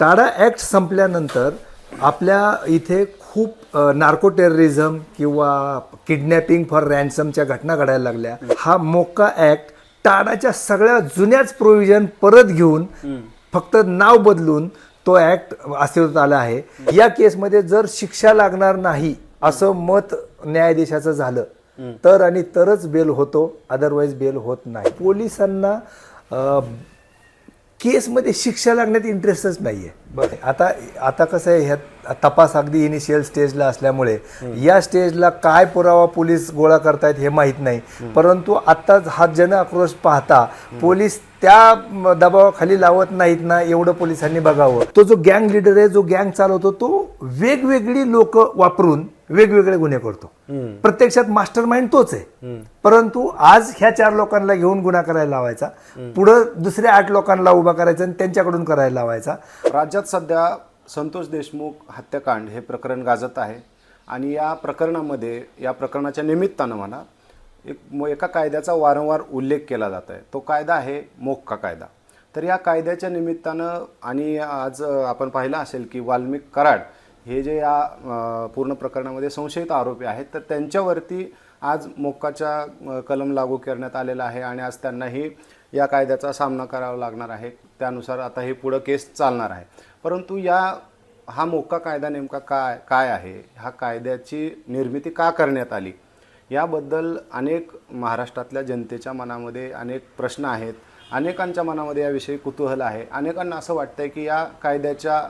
टाडा ॲक्ट संपल्यानंतर आपल्या इथे खूप नार्को टेररिझम किंवा किडनॅपिंग फॉर रॅन्समच्या घटना घडायला लागल्या. हा मोका ॲक्ट टाडाच्या सगळ्या जुन्याच प्रोव्हिजन परत घेऊन फक्त नाव बदलून तो ॲक्ट अस्तित्वात आला आहे. या केसमध्ये जर शिक्षा लागणार नाही असं मत न्यायाधीशाचं झालं तर आणि तरच बेल होतो अदरवाईज बेल होत नाही. पोलिसांना केसमध्ये शिक्षा लागण्यात इंटरेस्टच नाहीये. बरं. आता आता कसं आहे ह्या तपास अगदी इनिशियल स्टेजला असल्यामुळे या स्टेजला काय पुरावा पोलीस गोळा करतायत हे माहीत नाही. परंतु आता हा जन आक्रोश पाहता पोलीस त्या दबावाखाली लावत नाहीत ना एवढं पोलिसांनी बघावं. तो जो गँग लिडर आहे जो गँग चालवतो तो वेगवेगळी लोक वापरून वेगवेगळे गुन्हे करतो. प्रत्यक्षात मास्टर माइंड तोच आहे. परंतु आज ह्या चार लोकांना घेऊन गुन्हा करायला लावायचा. पुढं दुसऱ्या आठ लोकांना उभा करायचा आणि त्यांच्याकडून करायला लावायचा. राज्यात सध्या संतोष देशमुख हत्याकांड हे प्रकरण गाजत आहे. आणि या प्रकरणामध्ये या प्रकरणाच्या निमित्तानं म्हणा एक एका कायद्याचा वारंवार उल्लेख केला जात आहे. तो कायदा आहे मोक्का कायदा. तर या कायद्याच्या निमित्तानं आणि आज आपण पाहिलं असेल की वाल्मिक कराड हे जे या पूर्ण प्रकरणामध्ये संशयित आरोपी आहेत तर त्यांच्यावरती आज मोक्काच्या कलम लागू करण्यात आलेला आहे आणि आज त्यांनाही या कायद्याचा सामना करावा लागणार आहे. त्यानुसार आता हे पुढं केस चालणार आहे. परंतु या हा मोक्का कायदा नेमका काय काय आहे? हा कायद्याची निर्मिती का करण्यात आली? याबद्दल अनेक महाराष्ट्रातल्या जनतेच्या मनामध्ये अनेक प्रश्न आहेत. अनेकांच्या मनामध्ये याविषयी कुतूहल आहे. अनेकांना असं वाटतंय की या कायद्याच्या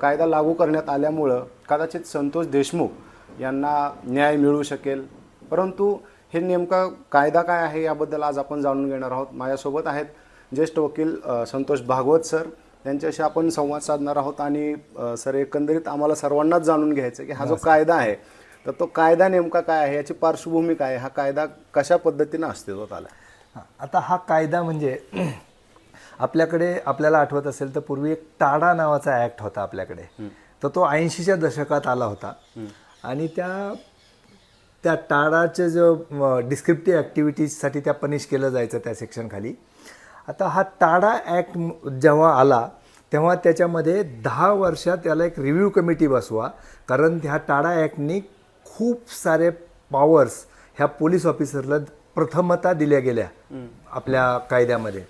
कायदा लागू करण्यात आल्यामुळं कदाचित संतोष देशमुख यांना न्याय मिळू शकेल. परंतु हे नेमका कायदा काय आहे याबद्दल आज आपण जाणून घेणार आहोत. माझ्यासोबत आहेत ज्येष्ठ वकील संतोष भागवत सर. त्यांच्याशी आपण संवाद साधणार आहोत आणि सर एकंदरीत आम्हाला सर्वांनाच जाणून घ्यायचं आहे की हा जो कायदा आहे तर तो कायदा नेमका काय आहे? याची पार्श्वभूमी काय आहे? हा कायदा कशा पद्धतीनं अस्तित्वात आला आता हा कायदा म्हणजे आपल्याकडे आपल्याला आठवत असेल तर पूर्वी एक टाडा नावाचा ॲक्ट होता आपल्याकडे. तर तो ऐंशीच्या दशकात आला होता. आणि त्या त्या टाडाचे जो डिस्क्रिप्टिव्ह ॲक्टिव्हिटीजसाठी त्या पनिश केलं जायचं त्या सेक्शनखाली आता हा टाडा ॲक्ट जेव्हा आला तेव्हा त्याच्यामध्ये दहा वर्षात त्याला एक रिव्ह्यू कमिटी बसवा. कारण ह्या टाडा ॲक्टनी खूप सारे पॉवर्स ह्या पोलीस ऑफिसरला प्रथमता दिल्या गेल्या आपल्या कायद्यामध्ये.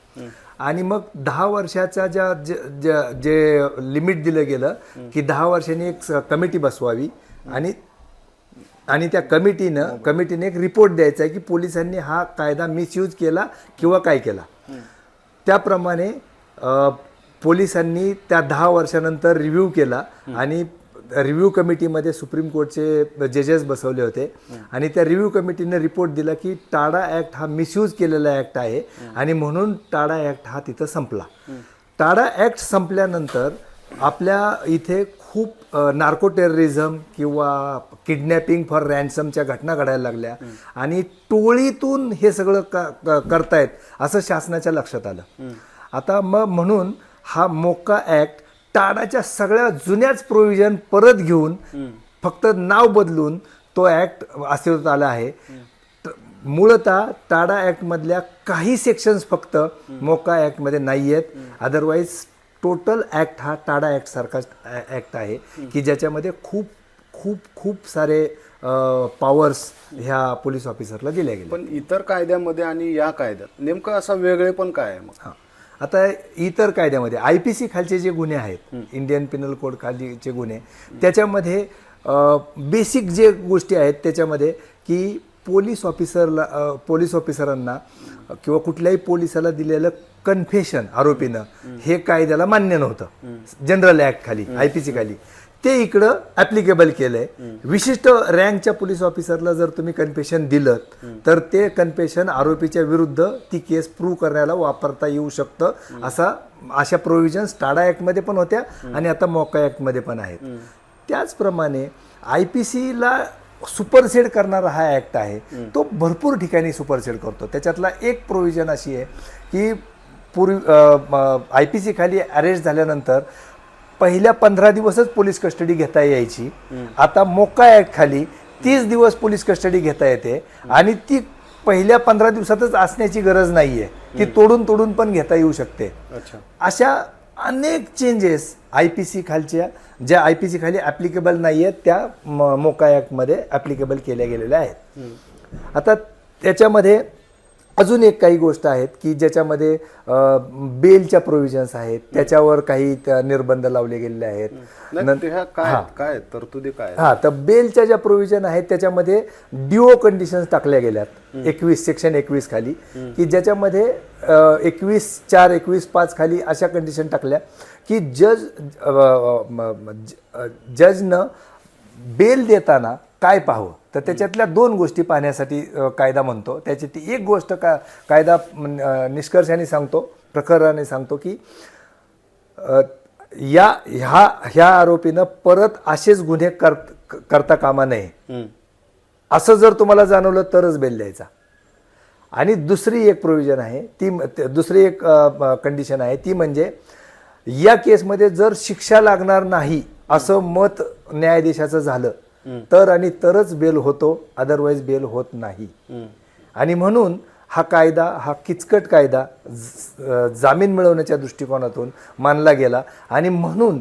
आणि मग दहा वर्षाच्या ज्या जे- जे लिमिट दिलं गेलं की दहा वर्षांनी एक कमिटी बसवावी. आणि आणि त्या कमिटीनं कमिटीने एक रिपोर्ट द्यायचा आहे की पोलिसांनी हा कायदा मिसयूज केला किंवा काय केला. त्याप्रमाणे पोलिसांनी त्या दहा वर्षानंतर रिव्ह्यू केला आणि रिव्ह्यू कमिटीमध्ये सुप्रीम कोर्टचे जजेस बसवले होते. आणि त्या रिव्ह्यू कमिटीने रिपोर्ट दिला की टाडा ॲक्ट हा मिसयूज केलेला ॲक्ट आहे आणि म्हणून टाडा ॲक्ट हा तिथं संपला. टाडा ॲक्ट संपल्यानंतर आपल्या इथे खूप नार्को टेररिझम किंवा किडनॅपिंग फॉर रॅन्समच्या घटना घडायला लागल्या. आणि टोळीतून हे सगळं क- करतायत असं शासनाच्या लक्षात आलं. आता मग म्हणून हा मोका ॲक्ट टाडाच्या सगळ्या जुन्याच प्रोव्हिजन परत घेऊन फक्त नाव बदलून तो ॲक्ट अस्तित्वात आला आहे. मूळतः टाडा ॲक्टमधल्या काही सेक्शन्स फक्त मोका ॲक्टमध्ये नाही आहेत. अदरवाईज टोटल ॲक्ट हा टाडा ॲक्ट सारखा ॲक्ट आहे की ज्याच्यामध्ये खूप खूप खूप सारे पॉवर्स ह्या पोलीस ऑफिसरला दिल्या गेल्या. पण इतर कायद्यामध्ये आणि या कायद्यात नेमकं असा वेगळे पण काय आहे मग? हां. आता इतर कायद्यामध्ये आय पी सी खालचे जे गुन्हे आहेत इंडियन पिनल कोड खालीचे गुन्हे त्याच्यामध्ये बेसिक जे गोष्टी आहेत त्याच्यामध्ये की पोलीस ऑफिसरला पोलीस ऑफिसरांना किंवा कुठल्याही पोलिसाला दिलेलं कन्फेशन आरोपीनं हे कायद्याला मान्य नव्हतं. जनरल ॲक्ट खाली आय पी सी खाली. ते इकडं ऍप्लिकेबल केलंय. विशिष्ट रँकच्या पोलीस ऑफिसरला जर तुम्ही कन्फेशन दिलं तर ते कन्फेशन आरोपीच्या विरुद्ध ती केस प्रूव्ह करण्याला वापरता येऊ शकतं. असा अशा प्रोव्हिजन्स टाडा ॲक्टमध्ये पण होत्या आणि आता मोका ॲक्टमध्ये पण आहेत. त्याचप्रमाणे आय पी सीला सुपरसेड करणारा हा ॲक्ट आहे. तो भरपूर ठिकाणी सुपरसेड करतो. त्याच्यातला एक प्रोव्हिजन अशी आहे की पूर्वी आय पी सी खाली अरेस्ट झाल्यानंतर पहिल्या पंधरा दिवसच पोलीस कस्टडी घेता यायची. आता मोका ऍक्ट खाली तीस दिवस पोलीस कस्टडी घेता येते. आणि ती पहिल्या पंधरा दिवसातच असण्याची गरज नाहीये. ती तोडून तोडून पण घेता येऊ शकते. अच्छा. अशा अनेक चेंजेस आय पी सी खालच्या ज्या आय पी सी खाली ॲप्लिकेबल नाही आहेत त्या मोका ॲक्टमध्ये ॲप्लिकेबल केल्या गेलेल्या आहेत. आता त्याच्यामध्ये अजून एक काही गोष्ट आहेत की ज्याच्यामध्ये बेलच्या प्रोव्हिजन्स आहेत त्याच्यावर काही निर्बंध लावले गेलेले आहेत. काय तरतुदी काय हा तर बेलच्या ज्या प्रोव्हिजन आहेत त्याच्यामध्ये डिओ कंडिशन्स टाकल्या गेल्यात. एकवीस सेक्शन एकवीस खाली. की ज्याच्यामध्ये एकवीस चार एकवीस पाच खाली अशा कंडिशन टाकल्या की जज जजनं बेल देताना काय पाहावं? तर त्याच्यातल्या दोन गोष्टी पाहण्यासाठी कायदा म्हणतो. त्याच्यातली एक गोष्ट का कायदा निष्कर्षाने सांगतो प्रखराने सांगतो की या ह्या ह्या आरोपीनं परत असेच गुन्हे कर करता कामा नये. असं जर तुम्हाला जाणवलं तरच बेल द्यायचा. आणि दुसरी एक प्रोव्हिजन आहे ती ते- दुसरी एक कंडिशन आहे ती म्हणजे या केसमध्ये जर शिक्षा लागणार नाही असं मत न्यायाधीशाचं झालं तर आणि तरच बेल होतो अदरवाईज बेल होत नाही. आणि म्हणून हा कायदा हा किचकट कायदा जामीन मिळवण्याच्या दृष्टिकोनातून मानला गेला. आणि म्हणून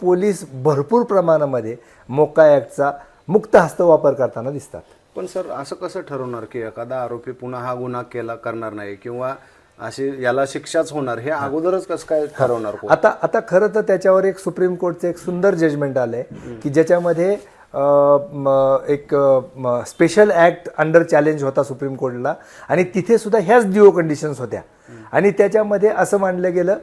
पोलीस भरपूर प्रमाणामध्ये मोका ॲक्टचा मुक्त हस्त वापर करताना दिसतात. पण सर असं कसं ठरवणार की एखादा आरोपी पुन्हा हा गुन्हा केला करणार नाही किंवा अशी याला शिक्षाच होणार हे अगोदरच कसं काय ठरवणार? आता आता खरं तर त्याच्यावर एक सुप्रीम कोर्टचं एक सुंदर जजमेंट आलंय की ज्याच्यामध्ये एक स्पेशल ॲक्ट अंडर चॅलेंज होता सुप्रीम कोर्टला आणि तिथे सुद्धा ह्याच डिओ कंडिशन्स होत्या. आणि त्याच्यामध्ये असं मानलं गेलं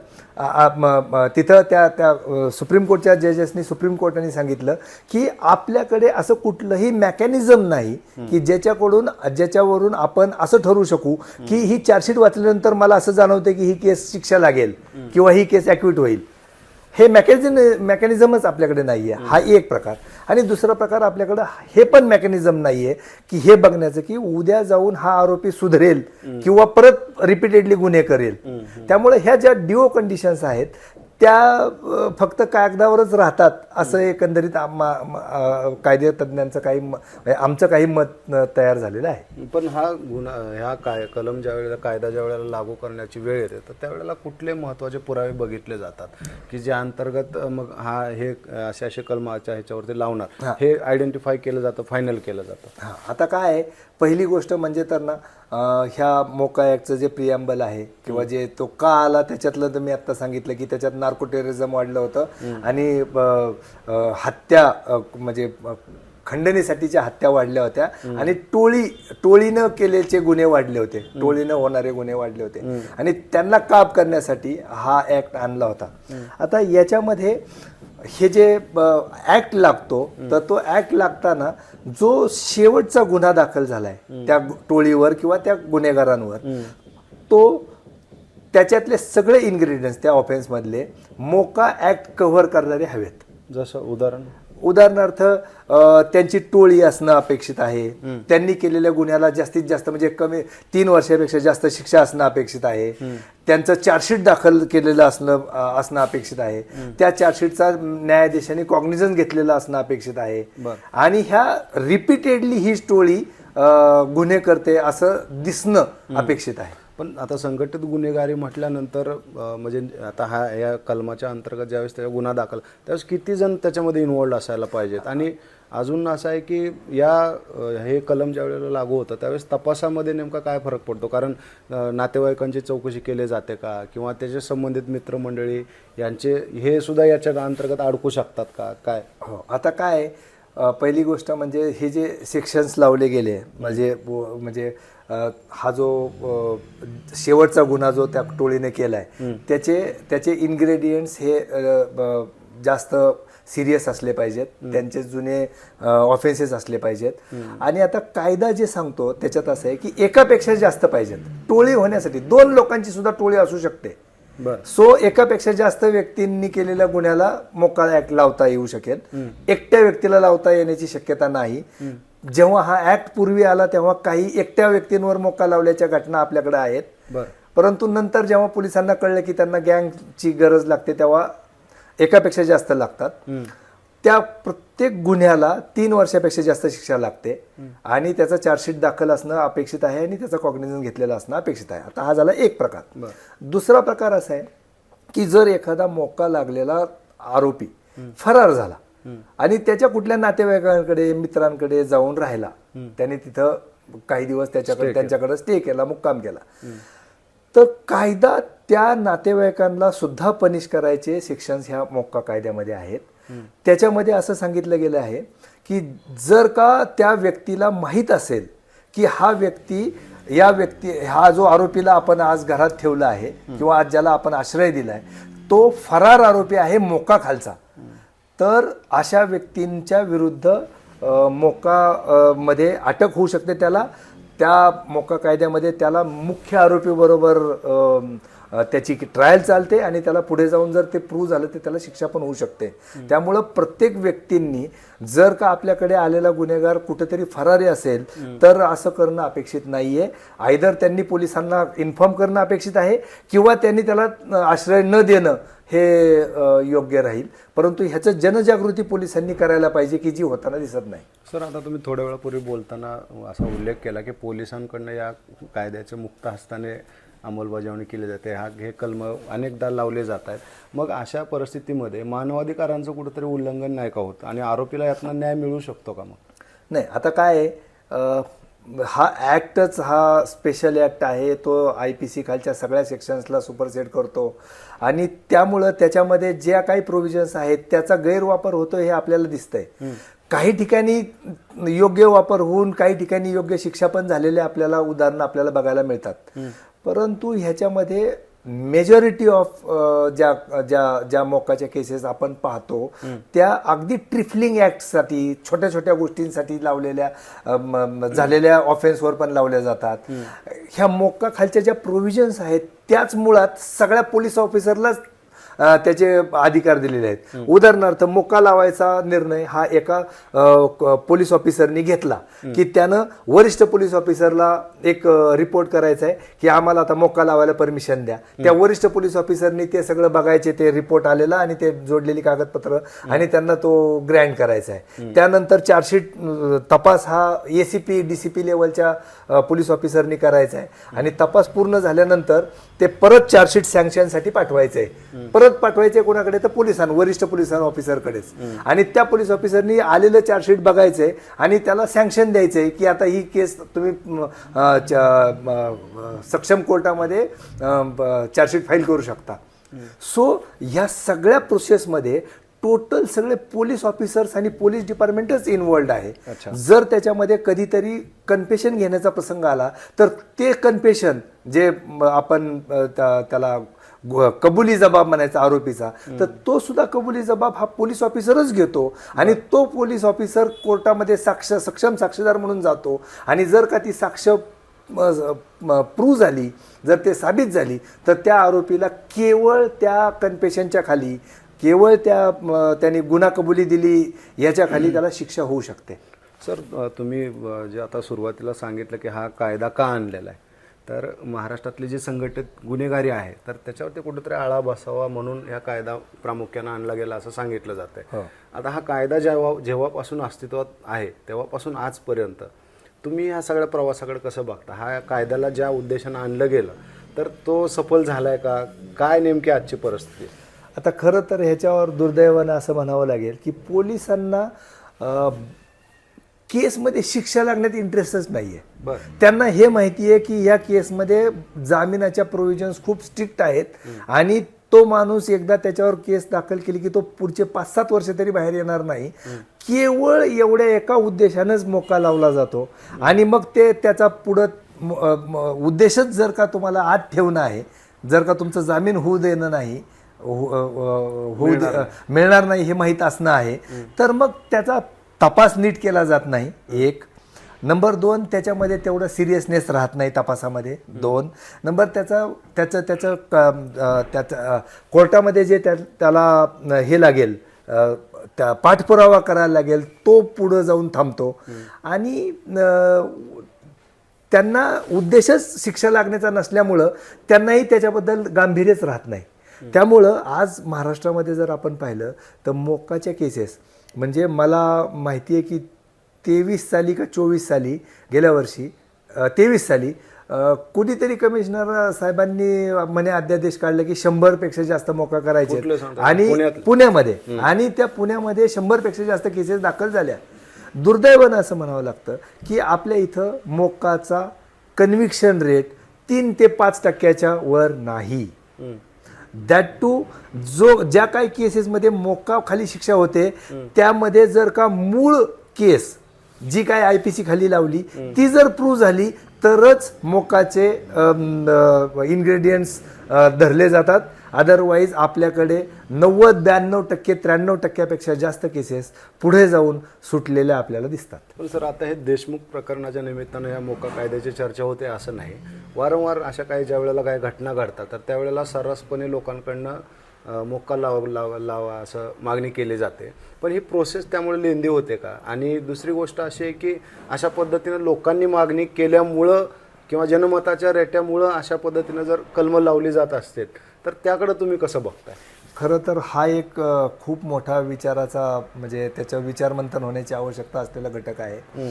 तिथं त्या त्या सुप्रीम कोर्टच्या जजेसनी सुप्रीम कोर्टाने सांगितलं की आपल्याकडे असं कुठलंही मेकॅनिझम नाही की ज्याच्याकडून ज्याच्यावरून आपण असं ठरवू शकू की ही चार्जशीट वाचल्यानंतर मला असं जाणवतं की ही केस शिक्षा लागेल किंवा ही केस ॲक्विट होईल. हे मेकॅनिझम मेकॅनिझमच आपल्याकडे नाही आहे हा एक प्रकार. आणि दुसरा प्रकार आपल्याकडं हे पण मेकॅनिझम नाही आहे की हे बघण्याचं की उद्या जाऊन हा आरोपी सुधरेल किंवा परत रिपीटेडली गुन्हे करेल. त्यामुळे ह्या ज्या डिओ कंडिशन्स आहेत त्या फक्त कागदावरच राहतात असं एकंदरीत आम्हा- कायदे तज्ज्ञांचं काही म्हणजे आमचं काही मत तयार झालेलं आहे. पण हा गुन्हा ह्या काय कलम ज्या वेळेला कायदा ज्या वेळेला लागू करण्याची वेळ येते तर त्यावेळेला कुठले महत्त्वाचे पुरावे बघितले जातात? की ज्या अंतर्गत मग हा हे असे असे कलमाच्या ह्याच्यावरती लावणार हे. आयडेंटिफाय केलं जातं फायनल केलं जातं? हां. आता काय आहे पहिली गोष्ट म्हणजे तर ना ह्या मोका ॲक्टचं जे प्रियांबल आहे किंवा जे तो का आला त्याच्यातलं तर मी आत्ता सांगितलं की त्याच्यात नार्को टेररिझम वाढलं होतं. आणि हत्या म्हणजे खंडणीसाठीच्या हत्या वाढल्या होत्या. आणि टोळी टोळीनं केलेचे गुन्हे वाढले होते. टोळीनं होणारे गुन्हे वाढले होते. आणि त्यांना काप करण्यासाठी हा ऍक्ट आणला होता. आता याच्यामध्ये हे जे ऍक्ट लागतो तर तो ऍक्ट लागताना जो शेवटचा गुन्हा दाखल झालाय त्या टोळीवर किंवा त्या गुन्हेगारांवर तो त्याच्यातले सगळे इन्ग्रेडियंट्स त्या ऑफेन्स मधले मोका ऍक्ट कव्हर करणारे हवेत. जसं उदाहरण? उदाहरणार्थ त्यांची टोळी असणं अपेक्षित आहे. त्यांनी केलेल्या गुन्ह्याला जास्तीत जास्त म्हणजे कमी तीन वर्षापेक्षा जास्त शिक्षा असणं अपेक्षित आहे. त्यांचं चार्जशीट दाखल केलेलं असणं असणं अपेक्षित आहे. त्या चार्जशीटचा न्यायाधीशाने कॉग्निझन घेतलेलं असणं अपेक्षित आहे. आणि ह्या रिपीटेडली ही टोळी गुन्हे करते असं दिसणं अपेक्षित आहे. पण आता संघटित गुन्हेगारी म्हटल्यानंतर म्हणजे आता हा या कलमाच्या अंतर्गत ज्यावेळेस त्याचा गुन्हा दाखल त्यावेळेस किती जण त्याच्यामध्ये इन्वॉल्ड असायला पाहिजेत? आणि अजून असं आहे की या हे कलम ज्यावेळेला लागू होतं त्यावेळेस तपासामध्ये नेमका काय फरक पडतो? कारण नातेवाईकांची चौकशी केली जाते का? किंवा त्याच्या संबंधित मित्रमंडळी यांचे हे सुद्धा याच्या अंतर्गत अडकू शकतात का? काय? हो आता काय आहे, पहिली गोष्ट म्हणजे हे जे सेक्शन्स लावले गेले म्हणजे म्हणजे हा जो शेवटचा गुन्हा जो त्या टोळीने केलाय त्याचे त्याचे इन्ग्रेडियंट्स हे जास्त सिरियस असले पाहिजेत. त्यांचे जुने ऑफेन्सेस असले पाहिजेत. आणि आता कायदा जे सांगतो त्याच्यात असं आहे की एकापेक्षा जास्त पाहिजेत. टोळी होण्यासाठी दोन लोकांची सुद्धा टोळी असू शकते. सो एकापेक्षा जास्त व्यक्तींनी केलेल्या गुन्ह्याला मोकाळा ऍक्ट लावता येऊ शकेल. एकट्या व्यक्तीला लावता येण्याची शक्यता नाही. जेव्हा हा ऍक्ट पूर्वी आला तेव्हा काही एकट्या व्यक्तींवर मोका लावल्याच्या घटना आपल्याकडे आहेत. परंतु नंतर जेव्हा पोलिसांना कळलं की त्यांना गँगची गरज लागते तेव्हा एकापेक्षा जास्त लागतात. त्या प्रत्येक गुन्ह्याला तीन वर्षापेक्षा जास्त शिक्षा लागते. आणि त्याचा चार्जशीट दाखल असणं अपेक्षित आहे आणि त्याचा कॉग्निझन घेतलेलं असणं अपेक्षित आहे. आता हा झाला एक प्रकार. दुसरा प्रकार असा आहे की जर एखादा मोका लागलेला आरोपी फरार झाला आणि त्याच्या कुठल्या नातेवाईकांकडे मित्रांकडे जाऊन राहिला त्याने तिथं काही दिवस त्याच्याकडे त्यांच्याकडे स्टे केला मुक्काम केला. तर कायदा त्या नातेवाईकांना सुद्धा पनिश करायचे सेक्शन्स ह्या मोक्का कायद्यामध्ये आहेत. त्याच्यामध्ये असं सांगितलं गेलं आहे की जर का त्या व्यक्तीला माहीत असेल की हा व्यक्ती या व्यक्ती हा जो आरोपीला आपण आज घरात ठेवला आहे किंवा आज ज्याला आपण आश्रय दिलाय तो फरार आरोपी आहे मोका खालचा. तर अशा व्यक्तींच्या विरुद्ध मोका मध्ये अटक होऊ शकते त्याला. त्या मोका कायद्यामध्ये त्याला मुख्य आरोपी बरोबर त्याची ट्रायल चालते आणि त्याला पुढे जाऊन जर ते प्रूव्ह झालं तर त्याला शिक्षा पण होऊ शकते. त्यामुळं प्रत्येक व्यक्तींनी जर का आपल्याकडे आलेला गुन्हेगार कुठेतरी फरारी असेल तर असं करणं अपेक्षित नाहीये. आयदर त्यांनी पोलिसांना इन्फॉर्म करणं अपेक्षित आहे किंवा त्यांनी त्याला आश्रय न देणं हे योग्य राहील. परंतु ह्याचं जनजागृती पोलिसांनी करायला पाहिजे की जी होताना दिसत नाही. सर आता तुम्ही थोड्या वेळापूर्वी बोलताना असा उल्लेख केला की पोलिसांकडनं या कायद्याचे मुक्त हस्ताने अंमलबजावणी केली जाते. हा हे कलम अनेकदा लावले जात आहेत. मग अशा परिस्थितीमध्ये मानवाधिकारांचं कुठेतरी उल्लंघन नाही का होत? आणि आरोपीला यातनं न्याय मिळू शकतो का मग? नाही आता काय हा ॲक्टच हा स्पेशल ॲक्ट आहे. तो आय पी सी खालच्या सगळ्या सेक्शन्सला सुपरसेट करतो. आणि त्यामुळं त्याच्यामध्ये ज्या काही प्रोव्हिजन्स आहेत त्याचा गैरवापर होतो हे आपल्याला दिसतंय. काही ठिकाणी योग्य वापर होऊन काही ठिकाणी योग्य शिक्षा पण झालेले आपल्याला उदाहरणं आपल्याला बघायला मिळतात. परंतु ह्याच्यामध्ये मेजॉरिटी ऑफ ज्या ज्या ज्या मोकाच्या केसेस आपण पाहतो त्या अगदी ट्रिफलिंग ऍक्टसाठी छोट्या छोट्या गोष्टींसाठी लावलेल्या झालेल्या ऑफेन्सवर पण लावल्या जातात. ह्या मोक्का खालच्या ज्या प्रोव्हिजन्स आहेत त्याच मुळात सगळ्या पोलीस ऑफिसरलाच त्याचे अधिकार दिलेले आहेत. उदाहरणार्थ मोका लावायचा निर्णय हा एका पोलीस ऑफिसरनी घेतला. की त्यानं वरिष्ठ पोलीस ऑफिसरला एक रिपोर्ट करायचा आहे की आम्हाला आता मोका लावायला परमिशन द्या. त्या वरिष्ठ पोलीस ऑफिसरनी ते सगळं बघायचे ते रिपोर्ट आलेला आणि ते जोडलेली कागदपत्र आणि त्यांना तो ग्रँड करायचा आहे त्यानंतर चार्जशीट तपास हा एसीपी डीसीपी लेवलच्या पोलीस ऑफिसरनी करायचा आहे आणि तपास पूर्ण झाल्यानंतर ते परत चार्जशीट सँक्शनसाठी पाठवायचं. आहे परत पाठवायचे कोणाकडे? तर पोलिसां वरिष्ठ पोलिसां ऑफिसरकडेच आणि त्या पोलीस ऑफिसरनी आलेलं चार्जशीट बघायचंय आणि त्याला सँक्शन द्यायचंय की आता ही केस तुम्ही सक्षम कोर्टामध्ये चार्जशीट फाईल करू शकता. सो ह्या सगळ्या प्रोसेसमध्ये टोटल सगळे पोलीस ऑफिसर्स आणि पोलीस डिपार्टमेंटच इन्वॉल्ड आहे. जर त्याच्यामध्ये कधीतरी कन्फेशन घेण्याचा प्रसंग आला तर ते कन्फेशन जे आपण त्याला कबुली जबाब म्हणायचा आरोपीचा तर तो सुद्धा कबुली जबाब हा पोलीस ऑफिसरच घेतो. आणि तो पोलीस ऑफिसर कोर्टामध्ये साक्ष सक्षम साक्षीदार म्हणून जातो. आणि जर का ती साक्ष प्रूव्ह झाली जर ते साबित झाली तर त्या आरोपीला केवळ त्या कन्फेशनच्या खाली केवळ त्या त्यांनी गुन्हा कबुली दिली याच्या खाली त्याला शिक्षा होऊ शकते. सर तुम्ही जे आता सुरुवातीला सांगितलं की हा कायदा का आणलेला आहे? तर महाराष्ट्रातली जी संघटित गुन्हेगारी आहे तर त्याच्यावरती कुठेतरी आळा बसावा म्हणून हा कायदा प्रामुख्यानं आणला गेला असं सांगितलं जातंय. हो. आता हा कायदा जेव्हा जेव्हापासून अस्तित्वात आहे तेव्हापासून आजपर्यंत तुम्ही ह्या सगळ्या प्रवासाकडे कसं बघता? हा कायद्याला ज्या उद्देशानं आणलं गेलं तर तो सफल झालाय का? काय नेमकी आजची परिस्थिती आहे? आता खरं तर ह्याच्यावर दुर्दैवानं असं म्हणावं लागेल की पोलिसांना केसमध्ये शिक्षा लागण्यात इंटरेस्टच नाहीये. बरं. त्यांना हे माहिती आहे की या केसमध्ये जामिनाच्या प्रोव्हिजन्स खूप स्ट्रिक्ट आहेत आणि तो माणूस एकदा त्याच्यावर केस दाखल केली की तो पुढचे पाच सात वर्ष तरी बाहेर येणार नाही. केवळ एवढ्या एका उद्देशानंच मोका लावला जातो. आणि मग ते त्याचा पुढं उद्देशच जर का तुम्हाला आत ठेवणं आहे जर का तुमचं जामीन होऊ देणं नाही होऊ मिळणार नाही. हे माहीत असणं आहे. तर मग त्याचा तपास नीट केला जात नाही एक. नंबर दोन त्याच्यामध्ये तेवढं सिरियसनेस राहत नाही तपासामध्ये. दोन. नंबर त्याचा त्याचं त्याचं त्याचं कोर्टामध्ये जे त्या त्याला हे लागेल त्या पाठपुरावा करायला लागेल तो पुढं जाऊन थांबतो. आणि त्यांना उद्देशच शिक्षा लागण्याचा नसल्यामुळं त्यांनाही त्याच्याबद्दल गांभीर्यच राहत नाही. त्यामुळं आज महाराष्ट्रामध्ये जर आपण पाहिलं तर मोक्काच्या केसेस म्हणजे मला माहिती आहे की तेवीस साली का चोवीस साली गेल्या वर्षी तेवीस साली अं, कुणीतरी कमिशनर साहेबांनी म्हणे अध्यादेश काढले की शंभरपेक्षा जास्त मोका करायचे? आणि? पुण्यामध्ये. आणि त्या पुण्यामध्ये शंभरपेक्षा जास्त केसेस दाखल झाल्या. दुर्दैवानं असं म्हणावं लागतं की आपल्या इथं मोक्काचा कन्व्हिक्शन रेट तीन ते पाच टक्क्याच्या वर नाही. दॅट टू जो ज्या काही केसेसमध्ये मोक्का खाली शिक्षा होते त्यामध्ये जर का मूळ केस जी काय आय पी सी खाली लावली ती जर प्रूव्ह झाली तरच मोक्काचे इन्ग्रेडियंट्स धरले जातात. अदरवाईज आपल्याकडे नव्वद ब्याण्णव टक्के त्र्याण्णव टक्क्यापेक्षा जास्त केसेस पुढे जाऊन सुटलेल्या आपल्याला दिसतात. पण सर आता हे देशमुख प्रकरणाच्या निमित्तानं या मोका कायद्याची चर्चा होते असं नाही. वारंवार अशा काही ज्या वेळेला काही घटना घडतात तर त्यावेळेला सर्रासपणे लोकांकडनं मोक्का लावा लावा लावा असं मागणी केली जाते. पण ही प्रोसेस त्यामुळे लेंदी होते का? आणि दुसरी गोष्ट अशी आहे की अशा पद्धतीनं लोकांनी मागणी केल्यामुळं किंवा जनमताच्या रेट्यामुळं अशा पद्धतीनं जर कलमं लावली जात असते तर त्याकडे तुम्ही कसं बघताय? खरं तर हा एक खूप मोठा विचाराचा म्हणजे त्याचं विचारमंथन होण्याची आवश्यकता असलेला घटक आहे.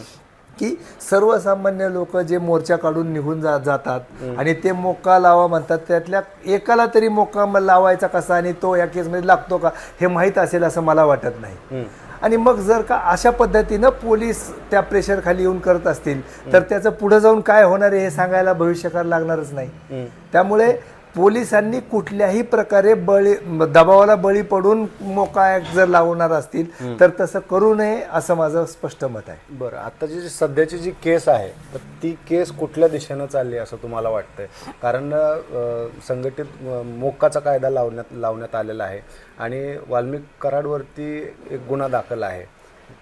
की सर्वसामान्य लोक जे मोर्चा काढून निघून जा जातात आणि ते मोका लावा म्हणतात त्यातल्या एकाला तरी मोका लावायचा कसा आणि तो या केसमध्ये लागतो का हे माहीत असेल असं मला वाटत नाही. आणि मग जर का अशा पद्धतीनं पोलीस त्या प्रेशर खाली येऊन करत असतील तर त्याचं पुढे जाऊन काय होणार आहे हे सांगायला भविष्यकाळ लागणारच नाही. त्यामुळे पोलिसांनी कुठल्याही प्रकारे बळी दबावाला बळी पडून मोका ऍक्ट जर लावणार असतील तर तसं करू नये असं माझं स्पष्ट मत आहे. बरं आताची जी सध्याची जी केस आहे तर ती केस कुठल्या दिशेनं चालली असं तुम्हाला वाटतंय? कारण संघटित अं, मोक्काचा कायदा लावण्यात लावण्यात आलेला आहे आणि वाल्मिक कराडवरती एक गुन्हा दाखल आहे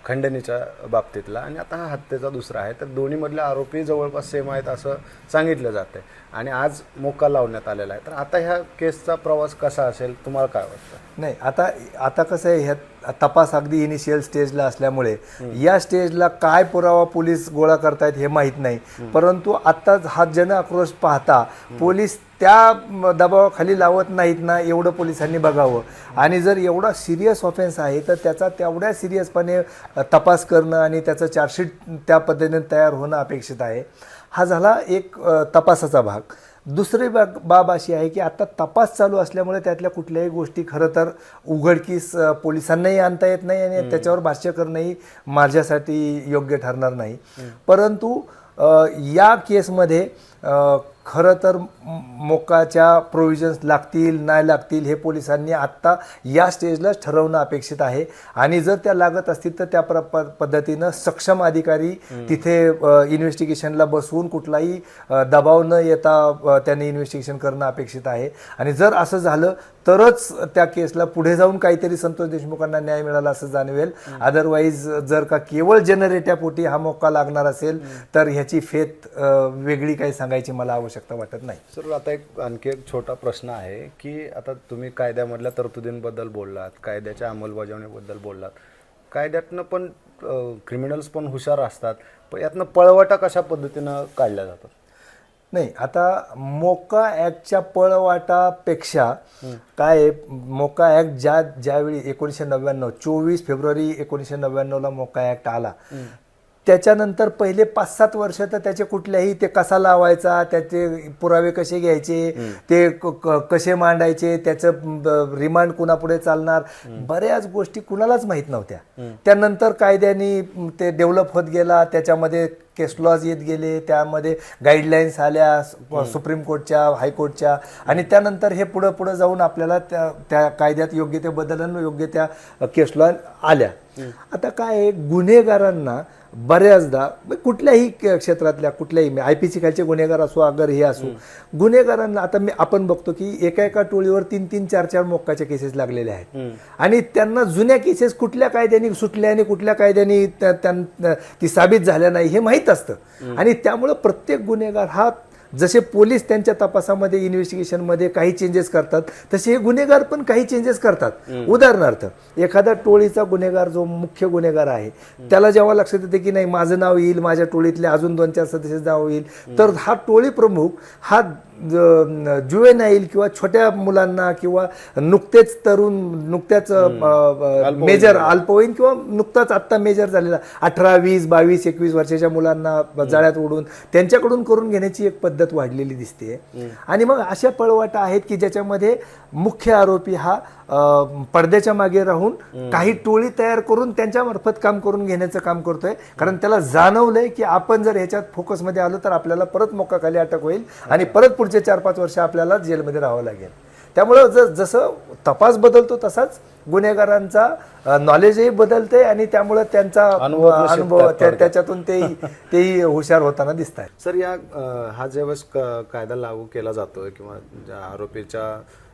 खंडणीच्या बाबतीतला आणि आता हा हत्येचा दुसरा आहे. तर दोन्हीमधले आरोपी जवळपास सेम आहेत असं सांगितलं जातं आणि आज मोका लावण्यात आलेला आहे. तर आता ह्या केसचा प्रवास कसा असेल? तुम्हाला काय वाटतं? नाही आता आता कसं आहे ह्यात तपास अगदी इनिशियल स्टेजला असल्यामुळे या स्टेजला काय पुरावा पोलीस गोळा करतायत हे माहीत नाही. परंतु आत्ताच हा जन आक्रोश पाहता पोलीस त्या दबावाखाली लावत नाहीत ना एवढं पोलिसांनी बघावं. आणि जर एवढा सिरियस ऑफेन्स आहे तर त्याचा तेवढ्या सिरियसपणे तपास करणं आणि त्याचं चार्जशीट त्या पद्धतीने तयार होणं अपेक्षित आहे. हा झाला एक तपासाचा भाग. दुसरी बाग बाब अशी आहे की आता तपास चालू असल्यामुळे त्यातल्या कुठल्याही गोष्टी खरं तर उघडकीस पोलिसांनाही आणता येत नाही आणि त्याच्यावर भाष्य करणंही माझ्यासाठी योग्य ठरणार नाही. परंतु या केसमध्ये खरं तर म- मोक्काच्या प्रोव्हिजन्स लागतील नाही लागतील हे पोलिसांनी आत्ता या स्टेजलाच ठरवणं अपेक्षित आहे. आणि जर त्या लागत असतील तर त्या प्र पद्धतीनं सक्षम अधिकारी तिथे इन्व्हेस्टिगेशनला बसवून कुठलाही दबाव न येता त्यांनी इन्व्हेस्टिगेशन करणं अपेक्षित आहे. आणि जर असं झालं तरच त्या केसला पुढे जाऊन काहीतरी संतोष देशमुखांना न्याय मिळाला असं जाणवेल. अदरवाईज जर का केवळ जनरेट्यापोटी हा मोका लागणार असेल तर ह्याची फेत वेगळी काही सांगायची मला आवश्यकता वाटत नाही. सर आता एक आणखी एक छोटा प्रश्न आहे की आता तुम्ही कायद्यामधल्या तरतुदींबद्दल बोललात कायद्याच्या अंमलबजावणीबद्दल बोललात. कायद्यातनं पण क्रिमिनल्स पण हुशार असतात. पण यातनं पळवाटा कशा पद्धतीनं काढल्या जातात? नाही आता मोका ॲक्टच्या पळवाटापेक्षा काय मोका ॲक्ट ज्या ज्यावेळी एकोणीसशे नव्याण्णव चोवीस फेब्रुवारी एकोणीसशे नव्याण्णवला मोका ॲक्ट आला त्याच्यानंतर पहिले पाच सात वर्ष तर त्याचे कुठल्याही ते कसा लावायचा त्याचे पुरावे कसे घ्यायचे ते कसे मांडायचे त्याचं रिमांड कुणापुढे चालणार? बऱ्याच गोष्टी कुणालाच माहीत नव्हत्या. त्यानंतर कायद्याने ते डेव्हलप होत गेला. त्याच्यामध्ये केस लॉज येत गेले. त्यामध्ये गाईडलाईन्स आल्या सुप्रीम कोर्टच्या हायकोर्टच्या. आणि त्यानंतर हे पुढं पुढं जाऊन आपल्याला त्या त्या कायद्यात योग्य ते बदल योग्य त्या केस लॉ आल्या. आता काय आहे, गुन्हेगारांना बऱ्याचदा म्हणजे कुठल्याही क्षेत्रातल्या कुठल्याही आय पी सी खालचे गुन्हेगार असो अगर हे असो गुन्हेगारांना आता मी आपण बघतो की एका एका टोळीवर तीन तीन चार चार मोक्काचे केसेस लागलेले आहेत. आणि त्यांना जुन्या केसेस कुठल्या कायद्याने सुटल्या आणि कुठल्या कायद्याने ती साबित झाल्या नाही हे माहीत असतं. आणि त्यामुळं प्रत्येक गुन्हेगार हा जसे पोलीस त्यांच्या तपासामध्ये इन्व्हेस्टिगेशनमध्ये काही चेंजेस करतात तसे हे गुन्हेगार पण काही चेंजेस करतात. उदाहरणार्थ एखादा टोळीचा गुन्हेगार जो मुख्य गुन्हेगार आहे त्याला जेव्हा लक्षात येते की नाही माझं नाव येईल माझ्या टोळीतले अजून दोन चार सदस्य नाव येईल तर हा टोळी प्रमुख हा जुवेनाईल किंवा छोट्या मुलांना किंवा नुकतेच तरुण नुकत्याच मेजर अल्पवयीन किंवा नुकताच आत्ता मेजर झालेला अठरा वीस बावीस एकवीस वर्षाच्या मुलांना जाळ्यात ओढून त्यांच्याकडून करून घेण्याची एक पद्धत वाढलेली दिसते आणि मग अशा पळवाटा आहेत की ज्याच्यामध्ये मुख्य आरोपी हा पडद्याच्या मागे राहून काही टोळी तयार करून त्यांच्या मार्फत काम करून घेण्याचं काम करतोय. कारण त्याला जाणवलंय की आपण जर ह्याच्यात फोकसमध्ये आलो तर आपल्याला परत मोकाखाली अटक होईल आणि परत पुढचे चार पाच वर्ष आपल्याला जेलमध्ये राहावं लागेल. त्यामुळं ज जसं तपास बदलतो तसाच गुन्हेगारांचा नॉलेजही बदलते आणि त्यामुळं त्यांचा अनुभव त्याच्यातून तेही तेही हुशार होताना दिसत सर या हा ज्यावेळेस कायदा लागू केला जातोय किंवा आरोपीच्या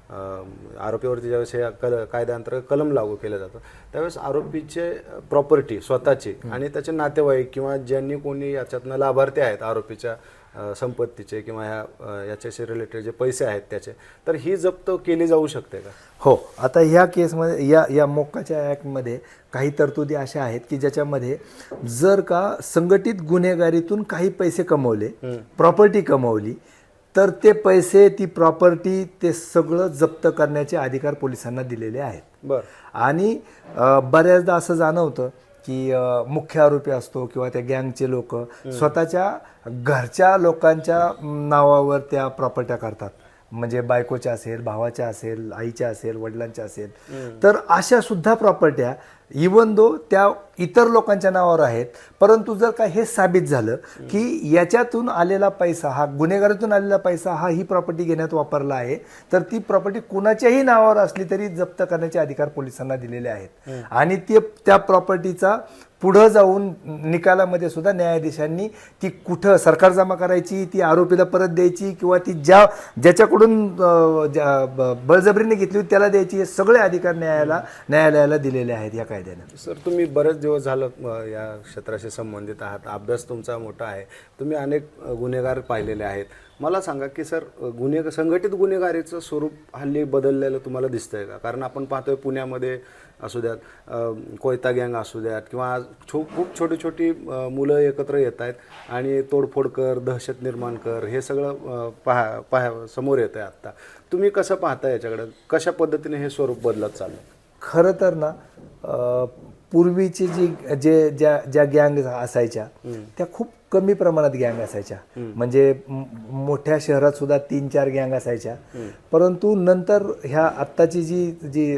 आरोपीवरती ज्यावेळेस हे कल कायद्याअंतर्गत कलम लागू केलं जातं त्यावेळेस आरोपीचे प्रॉपर्टी स्वतःची आणि त्याचे नातेवाईक किंवा ज्यांनी कोणी याच्यातनं लाभार्थी आहेत आरोपीच्या संपत्तीचे किंवा ह्या याच्याशी रिलेटेड जे पैसे आहेत त्याचे तर ही जप्त केली जाऊ शकते का? हो. आता ह्या केसमध्ये या या मोक्काच्या ॲक्टमध्ये काही तरतुदी अशा आहेत की ज्याच्यामध्ये जर का संघटित गुन्हेगारीतून काही पैसे कमवले प्रॉपर्टी कमवली तर ते पैसे ती प्रॉपर्टी ते सगळं जप्त करण्याचे अधिकार पोलिसांना दिलेले आहेत. बर. आणि बऱ्याचदा असं जाणवतं की मुख्य आरोपी असतो किंवा त्या गँगचे लोक स्वतःच्या घरच्या लोकांच्या नावावर त्या प्रॉपर्ट्या करतात म्हणजे बायकोच्या असेल भावाच्या असेल आईच्या असेल वडिलांच्या असेल. तर अशा सुद्धा प्रॉपर्ट्या इवन दो त्या इतर लोकांच्या नावावर आहेत. परंतु जर का हे साबित झालं की याच्यातून आलेला पैसा हा गुन्हेगारातून आलेला पैसा हा ही प्रॉपर्टी घेण्यात वापरला आहे तर ती प्रॉपर्टी कुणाच्याही नावावर असली तरी जप्त करण्याचे अधिकार पोलिसांना दिलेले आहेत. आणि ते त्या प्रॉपर्टीचा पुढं जाऊन निकालामध्ये सुद्धा न्यायाधीशांनी ती कुठं सरकार जमा करायची ती आरोपीला परत द्यायची किंवा ती ज्या ज्याच्याकडून बळजबरीने घेतली होती त्याला द्यायची हे सगळे अधिकार न्यायाला न्यायालयाला दिलेले आहेत या कायद्याने. सर तुम्ही बरेच दिवस झालं या क्षेत्राशी संबंधित आहात. अभ्यास तुमचा मोठा आहे. तुम्ही अनेक गुन्हेगार पाहिलेले आहेत. मला सांगा की सर गुन्हे संघटित गुन्हेगारीचं स्वरूप हल्ली बदललेलं तुम्हाला दिसतंय का? कारण आपण पाहतोय पुण्यामध्ये असू द्यात कोयता गँग असू द्यात किंवा आज छो खूप छोटी छोटी मुलं एकत्र येत आहेत आणि तोडफोड कर दहशत निर्माण कर हे सगळं पाहा पहा पहा समोर येतं आहे आत्ता. तुम्ही कसं पाहता याच्याकडं? कशा पद्धतीने हे स्वरूप बदलत चाललं खरं तर ना पूर्वीची जी जे ज्या ज्या गँग असायच्या त्या खूप कमी प्रमाणात गँग असायच्या. म्हणजे मोठ्या शहरात सुद्धा तीन चार गँग असायच्या. परंतु नंतर ह्या आत्ताची जी जी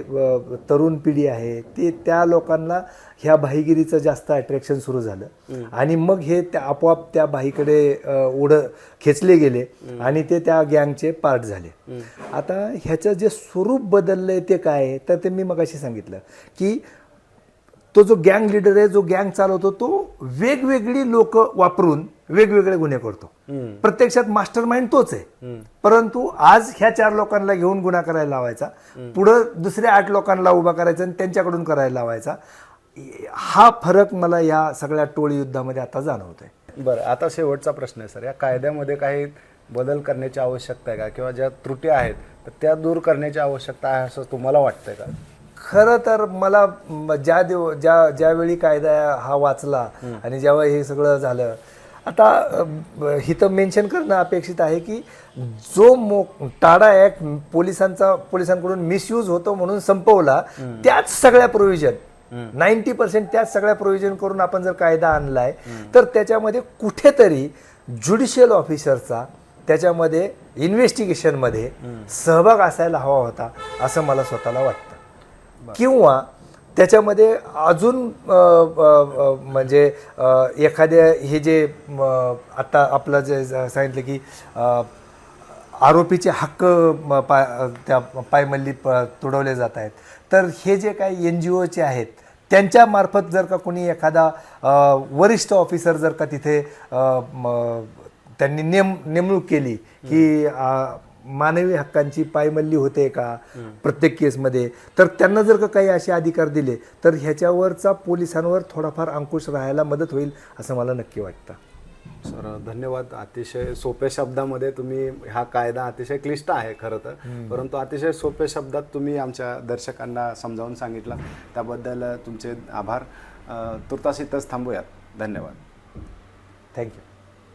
तरुण पिढी आहे ती त्या लोकांना ह्या भाईगिरीचं जास्त अट्रॅक्शन सुरू झालं. आणि मग हे त्या आपोआप त्या भाईकडे ओढ खेचले गेले आणि ते त्या गँगचे पार्ट झाले. आता ह्याचं जे स्वरूप बदललंय ते काय आहे? तर ते मी मगाशी सांगितलं की तो जो गँग लीडर आहे जो गँग चालवतो तो वेगवेगळी लोक वापरून वेगवेगळे गुन्हे करतो. प्रत्यक्षात मास्टर माइंड तोच आहे. परंतु आज ह्या चार लोकांना घेऊन गुन्हा करायला लावायचा पुढं दुसऱ्या आठ लोकांना उभा करायचा आणि त्यांच्याकडून करायला लावायचा हा फरक मला या सगळ्या टोळी युद्धामध्ये आता जाणवतोय. बरं आता शेवटचा प्रश्न आहे सर. या कायद्यामध्ये काही बदल करण्याची आवश्यकता आहे का? किंवा ज्या त्रुटी आहेत तर त्या दूर करण्याची आवश्यकता आहे असं तुम्हाला वाटतंय का? खरं तर मला ज्या दिव ज्या ज्यावेळी कायदा हा वाचला आणि जेव्हा हे सगळं झालं आता इथं मेन्शन करणं अपेक्षित आहे की जो मो टाडा ॲक्ट पोलिसांचा पोलिसांकडून मिसयूज होतो म्हणून संपवला त्याच सगळ्या प्रोव्हिजन नाईन्टी पर्सेंट त्याच सगळ्या प्रोव्हिजन करून आपण जर कायदा आणलाय तर त्याच्यामध्ये कुठेतरी ज्युडिशियल ऑफिसरचा त्याच्यामध्ये इन्व्हेस्टिगेशनमध्ये सहभाग असायला हवा होता असं मला स्वतःला वाटतं. किंवा त्याच्यामध्ये अजून म्हणजे एखाद्या हे जे आता आपलं जे सांगितलं की आरोपीचे हक्क म, पा त्या पायमल्ली प तुडवले जात आहेत. तर हे जे काही एन जी ओचे आहेत त्यांच्या मार्फत जर का कोणी एखादा वरिष्ठ ऑफिसर जर का तिथे त्यांनी नेम नेमणूक केली की मानवी हक्कांची पायमल्ली होते का प्रत्येक केसमध्ये? तर त्यांना जर का काही असे अधिकार दिले तर ह्याच्यावरचा पोलिसांवर थोडाफार अंकुश राहायला मदत होईल असं मला नक्की वाटतं. सर धन्यवाद. अतिशय सोप्या शब्दामध्ये तुम्ही हा कायदा अतिशय क्लिष्ट आहे खरं तर. परंतु अतिशय सोप्या शब्दात तुम्ही आमच्या दर्शकांना समजावून सांगितलं. त्याबद्दल तुमचे आभार. तुर्तास इथंच थांबूयात. धन्यवाद. थँक्यू